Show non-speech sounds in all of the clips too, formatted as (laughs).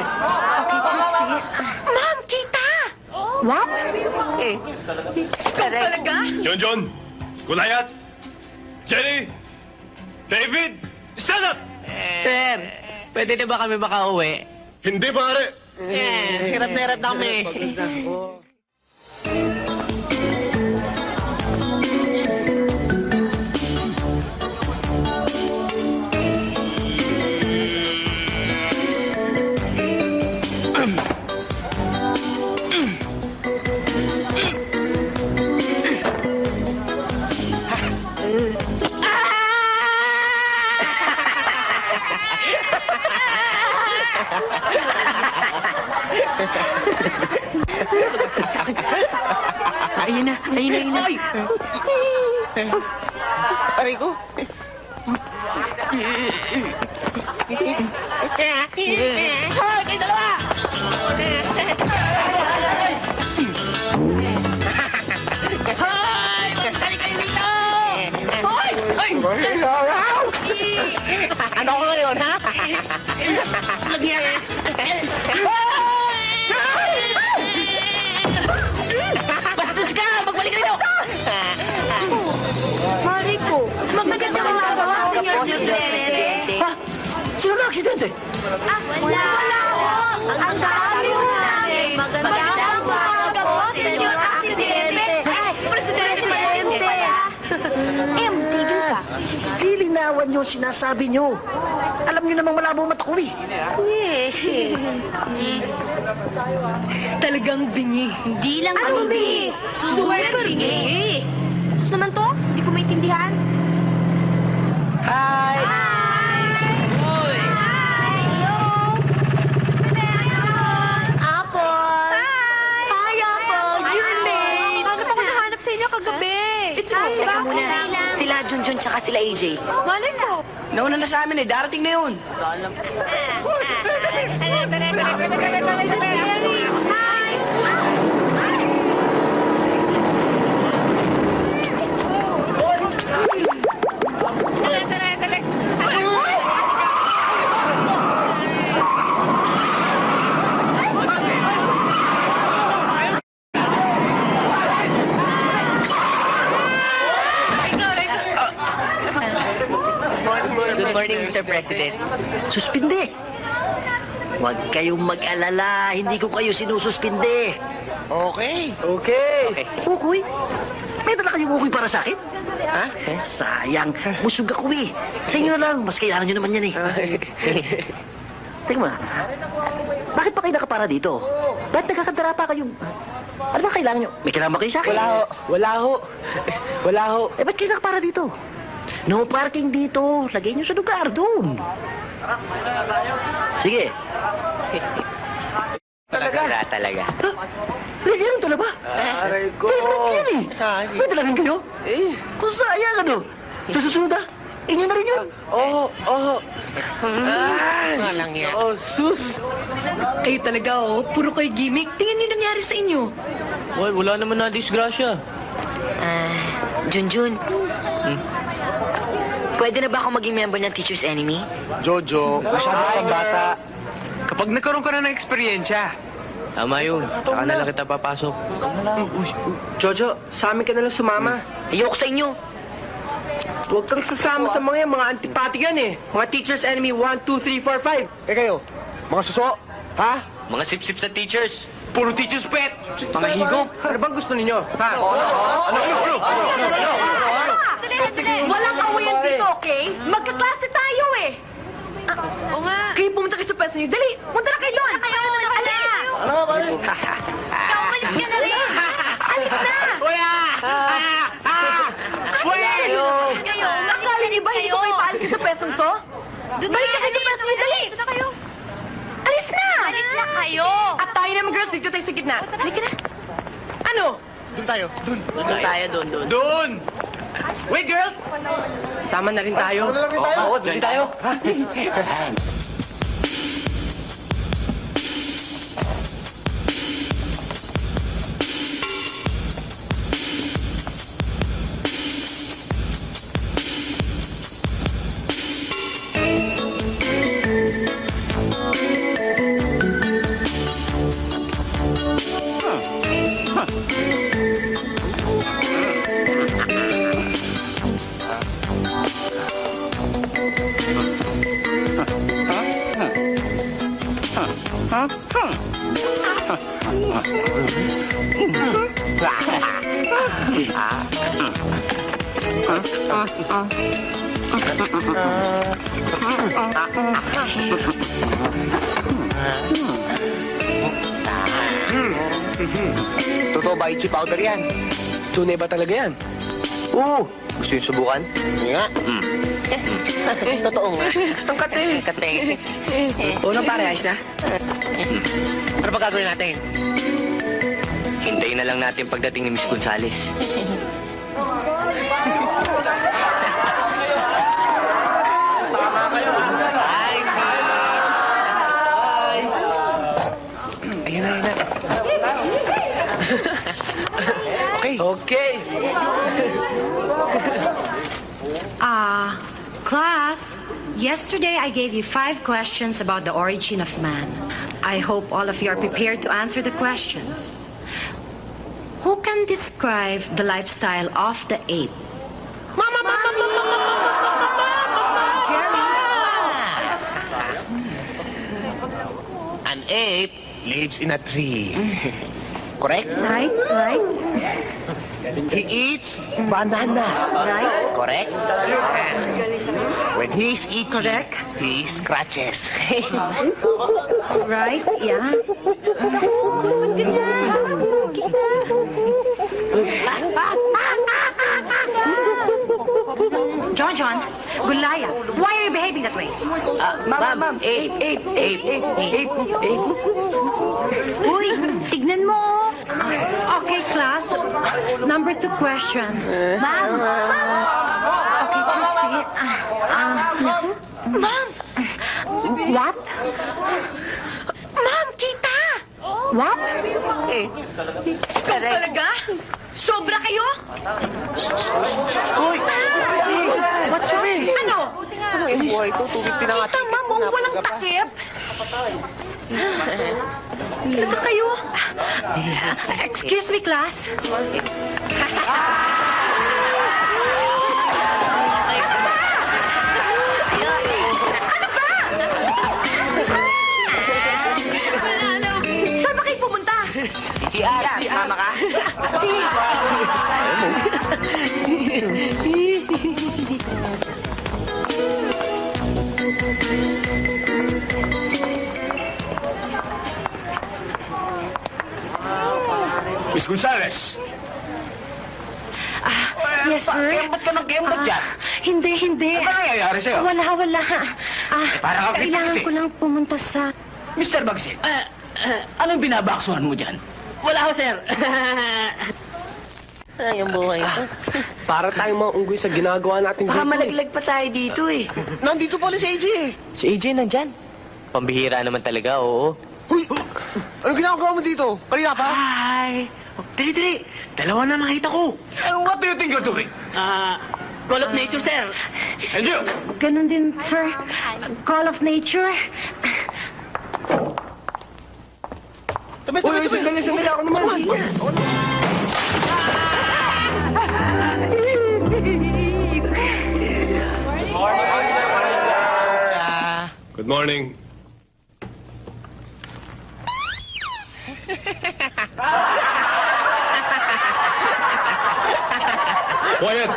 eh. Ma'am, kita! What? Eh, talaga? John John! Kulayat! Jenny! David! Stand up! Sir, pwede na ba kami makauwi? Hindi, pare! Eh, hirap na hirap na kami. Hoy, kayo dalawa! Hoy! Magdali kayo dito! Hoy! Hoy! Ano ko ngayon, ha? Nagyan! Bastos ka! Magbalik ka dito! Mariko, magaganda ka magawa, Senyor Presidente. Ha? Sino na aksidente? Wala! Wala! Ang dami mo namin! Magandang umaga po, Senyor Presidente! Ay, Presidente! Em, (laughs) tigil ka. Lilinawan ang sinasabi niyo. Alam niyo namang malabo mata ko eh. Talagang bingi. Hindi lang ano, bingi. Super bingi. Ano naman to? Hindi ko maintindihan. Hi! Hi! Hi! Hello! Apple! Hi! Hi, Apple! You're late! Ano pa ko nahanap sa inyo kagabi? It's Ay, teka muna. Sila Junjun tsaka sila AJ. Malay ko. Nauna na sa amin eh, darating na yun. Good morning, Mr. President. Suspindi. Huwag kayong mag-alala. Hindi ko kayo sinususpindi. Okay. Okay. Ukoy? May dala kayong ukoy para sa akin? Ha? Sayang. Busog ako eh. Sa inyo na lang. Mas kailangan nyo naman yan eh. Teka mo Bakit pa kayo nakapara dito? Ba't nagkakadara pa kayong... Ano ba kailangan nyo? May kailangan ba kayo sa akin? Wala ho. Wala ho. Wala ho. Eh, ba't kayo nakapara dito? No parking dito. Lagay nyo sa lugar doon. Sige. Talaga? Wala talaga. Lagyan nyo talaga ba? Aray ko. Favorite yan eh. May talagang kayo? Eh. Kung sayang ano. Sa susunod ah. Inyo na rin yun. Oo, oo. Walang yan. Oh, sus. Kayo talaga, oh. Puro kayo gimmick. Tingnan niyo nangyari sa inyo. Wala, wala naman na disgrasya. Ah, Junjun. Pwede na ba ako maging member ng Teacher's Enemy? Jojo, Masyado kang bata. kapag nagkaroon ka na ng eksperyensya, Tama yun. Saka na lang kita papasok. Jojo, sa amin ka na lang sumama. Ayoko sa inyo. Huwag kang sasama sa mga yan. Mga antipati yan eh. Mga teacher's enemy 1, 2, 3, 4, 5. eh kayo, mga suso, ha? Mga sip-sip sa teachers. Puro teachers pet. Mga higop. Ano bang gusto ninyo? Ha? Ano? Ano? Ano? Walang kawayan dito, okay? Magkaklase tayo eh. Ah, o nga. Kayo pumunta kayo sa pwesto niyo. Dali, punta na kayo doon. Kayo, alis. Ano ba? Ikaw, alis ka na rin. Alis na. Kuya! Ah! Ah! Kuya! Kayo, akala niyo ba hindi ko kayo paalis sa pwestong to? Balik na kayo sa pwesto niyo, dali. Doon na kayo. Alis na. Alis na kayo. At tayo naman, girls, dito tayo sa gitna. Halika na. Ano? Doon tayo. Doon. Doon tayo, doon, doon. Doon! Wait, girls! Sama na rin tayo. Sama na rin tayo. Oo, din tayo. (laughs) Totoo ba itchy powder yan? Tunay ba talaga yan? Oo. Gusto yung subukan? Nga. Totoo nga. Ang kate. Kate. Unang pare, ayos na? Ano ba gagawin natin? Hintayin na lang natin pagdating ni Miss Gonzales. Ayan na, ayan na. okay. Okay. Ah, class, yesterday I gave you five questions about the origin of man. I hope all of you are prepared to answer the questions. Who can describe the lifestyle of the ape? An ape lives in a tree. Correct? Right, right. He eats banana. Right. Correct? When he's eating, Correct. he scratches. (laughs) Right, yeah. (laughs) John, John, Gulaya, why are you behaving that way? Ma'am, ma'am, ape, ape, ape, ape, ape, ape. Uy, tignan mo. oh. Okay, class. Number two question. Ma'am. Okay, class, sige. Ah, ah, Ma'am. What? Ma'am, kita. What? Talaga? Sobra kayo? What's wrong? Ano? Ano yung buhay ito? Tubig pinangatin. Kita mo walang takip? Saka kayo? Excuse me, class. CR, mama ka? Miss Gonzales! Yes, sir. Ba't ka nag-kembot dyan? Hindi, hindi. Ano nangyayari sa'yo? Wala, wala. Ah, parang ang kailangan ko lang pumunta sa... Mr. Bagsi, ah, ah, anong binabaksuhan mo dyan? Wala ho, sir. (laughs) Ay, ang buhay ito. Para tayong mga unggoy sa ginagawa natin Baka malaglag pa tayo dito eh. Nandito pala si AJ eh. Si AJ nandyan. Pambihira naman talaga, oo. Uy! Ano ginagawa mo dito? Kanina pa? Ay, dali, dali. Dalawa na nakita ko. What do you think you're doing? Ah, Call of Nature, sir. And you? Ganun din, sir. Call of nature. Tabi, Uy, uy, sandali, sandali. Ako naman. Good morning. Quiet!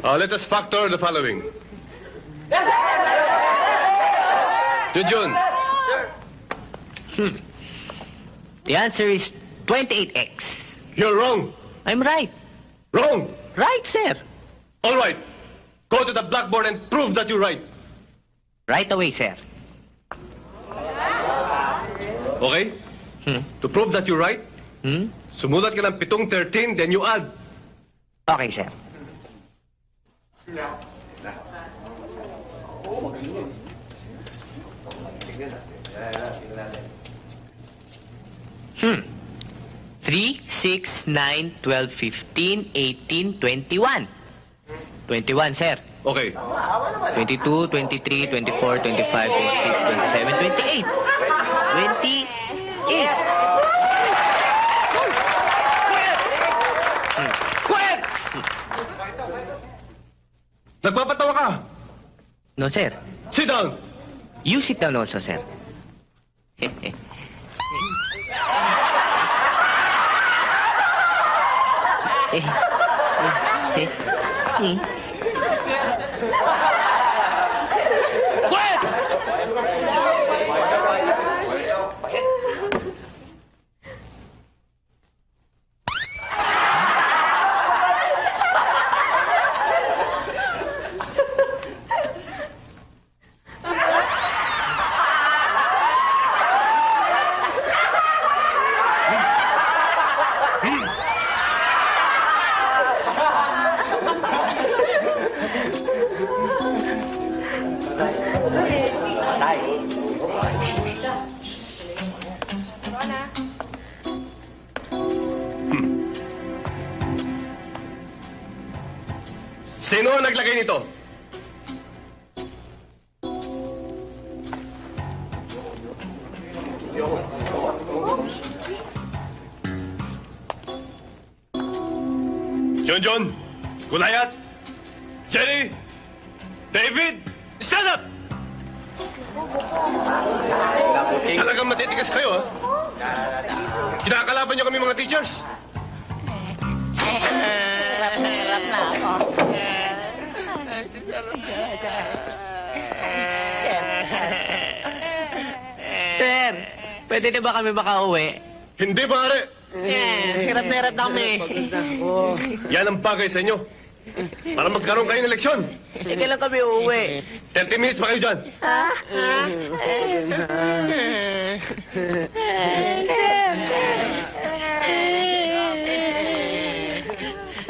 Uh, let us factor the following. Junjun, The answer is 28x. you're wrong. I'm right. Wrong! Right, sir. All right. Go to the blackboard and prove that you're right. Right away, sir. Okay? Hmm. To prove that you're right, Hmm? sumulat ka ng pitong 13, then you add. Okay, sir. Hmm. 3, 6, 9, 12, 15, 18, 21. 21, sir. Okay. 22, 23, 24, 25, 26, 27, 28. 28. Quiet! Nagpapatawa ka! No, sir. Sit down! You sit down also, sir. (laughs) Sino ang naglagay nito? John John, Gulayat, Jenny, David, stand up! Talagang matitigas kayo, ha? Kinakalaban niyo kami mga teachers. Sir, pwede na ba kami makauwi? Hindi, pare. Hirap na hirap kami. Yan ang bagay sa inyo. Para magkaroon kayo ng leksyon. Eh, kailan kami uuwi? 30 minutes pa kayo dyan.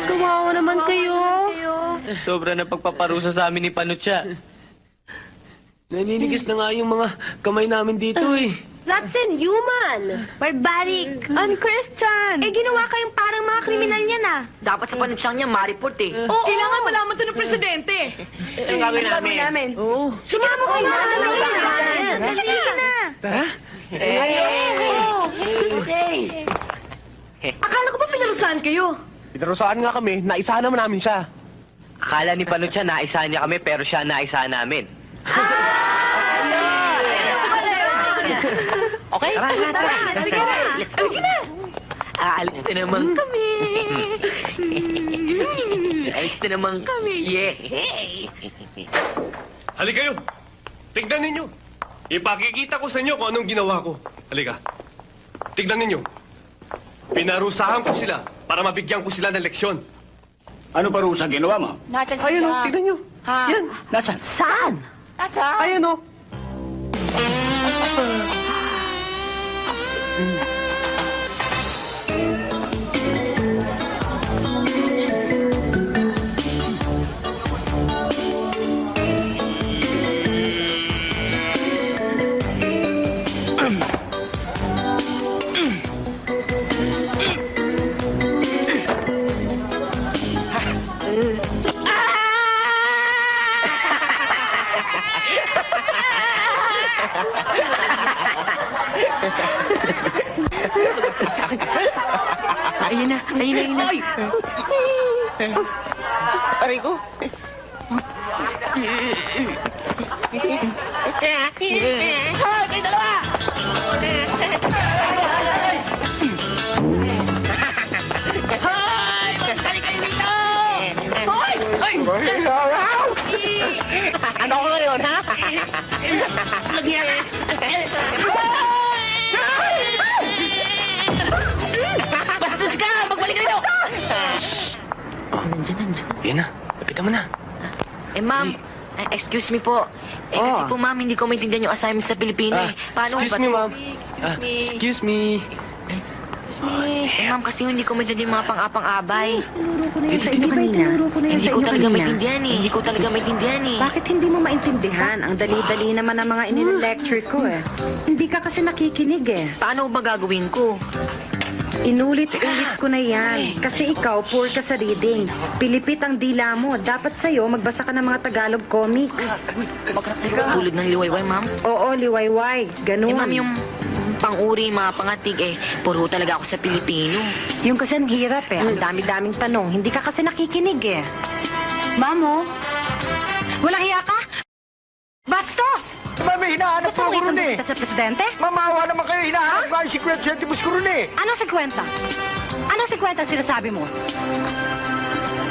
Kawawa naman kayo. Sobra na pagpaparusa sa amin ni Panutya. Naninigis na nga yung mga kamay namin dito eh. That's inhuman. Barbaric. Unchristian. Eh, ginawa kayong parang mga kriminal niyan ah. Dapat sa panutsang niya, mariport eh. Oo. Kailangan malaman to ng presidente. Ang gagawin namin. Oo. Sumama kayo na. Dali ka na. Tara. Akala ko ba pinarusahan kayo? Pinarusahan nga kami, naisahan naman namin siya. Akala ni Panutya naisahan niya kami pero siya naisahan namin. (laughs) Okay? Tara, tara. Halika na. Halika na. Aalis na naman kami. Aalis na naman kami. Yeah. Halika kayo. Tignan ninyo. Ipakikita ko sa inyo kung anong ginawa ko. Halika. Tignan ninyo. Pinarusahan ko sila para mabigyan ko sila ng leksyon. Ano parusa ginawa mo? Ayun o, tignan nyo. Yan. Nasaan? Saan? Ayun o. (laughs) Na. Aray ko. Hoy, kayo dalawa! Hoy! Magkali kayo dito! Hoy! Hoy! Ano ko ngayon, ha? Lagyan! Yan na, lapitan mo na. Eh, ma'am, eh, excuse me po. Eh, kasi po, ma'am, hindi ko maintindihan yung assignment sa Pilipino eh. Paano excuse ba me, ma'am. Ah, excuse me. Eh, ma'am, kasi hindi ko maintindihan yung mga pang-apang-abay. Sa inyo kanina. Hindi Sa ko inyo talaga kanina. maintindihan eh. Hindi ko talaga maintindihan eh. Bakit hindi mo maintindihan? Ang dali-dali naman ang mga inilecture ko eh. Hindi ka kasi nakikinig eh. Paano ba gagawin ko? Inulit-ulit ko na yan. Kasi ikaw, poor ka sa reading. Pilipit ang dila mo. Dapat sa'yo, magbasa ka ng mga Tagalog comics. Tulad ng liwayway, ma'am. Oo, liwayway. Eh, Ganun. ma'am, yung... pang-uri, mga pangatig eh. Puro talaga ako sa Pilipino. Yung kasi ang hirap eh. Ang dami-daming tanong. Hindi ka kasi nakikinig eh. Mamo? Walang hiya ka? Gusto mo ako isang eh. sa presidente? Mamawa naman kayo, hinahanap ko ang secret centibus ko ron eh. Ano si kwenta? Ano si kwenta sinasabi mo?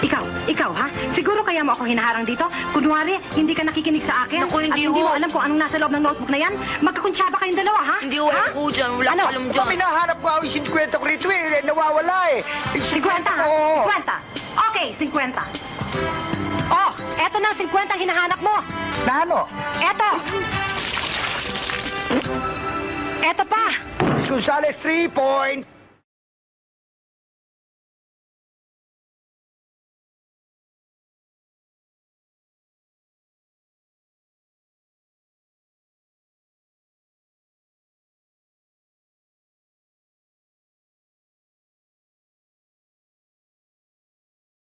Ikaw, ikaw ha? Siguro kaya mo ako hinaharang dito? Kunwari, hindi ka nakikinig sa akin? Naku, hindi At hindi ho. mo alam kung anong nasa loob ng notebook na yan? Magkakuntsaba kayong dalawa, ha? Hindi ko ha? po dyan. Wala Ano? alam dyan. Mami, hinahanap ko ang 50 ko rito eh. Nawawala eh. 50, ha? Oo. 50. Okay, 50. Oh, eto na ang 50 ang hinahanap mo. Na ano? Eto. Eto pa. Gonzales 3 point.